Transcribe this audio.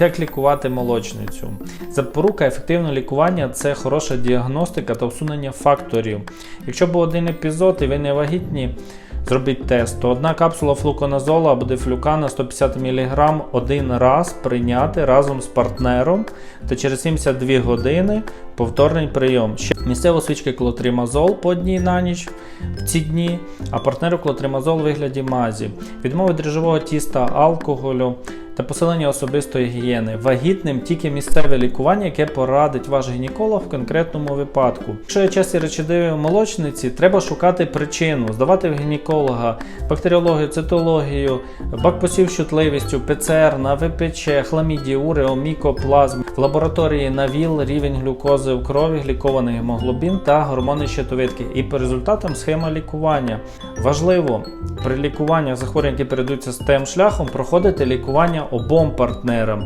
Як лікувати молочницю? Запорука ефективного лікування це хороша діагностика та усунення факторів. Якщо був один епізод і ви не вагітні, зробіть тест, то одна капсула флуконазола або дефлюкана 150 мг один раз прийняти разом з партнером та через 72 години повторний прийом. Ще місцево свічки клотримазол по одній на ніч в ці дні, а партнеру клотримазол у вигляді мазі, відмови дріжджового тіста, алкоголю та посилення особистої гігієни. Вагітним тільки місцеве лікування, яке порадить ваш гінеколог в конкретному випадку. Якщо є часті речовини в молочниці, треба шукати причину, здавати в гінеколога, бактеріологію, цитологію, бакпосів чутливістю, ПЦР на ВПЧ, хламідії, урео, мікоплазм, в лабораторії на ВІЛ, рівень глюкози в крові, глікований гемоглобін та гормони щитовидки. І по результатам схема лікування. Важливо при лікуванні захворювань, які передаються з тем шляхом, проходити лікування обом партнерам.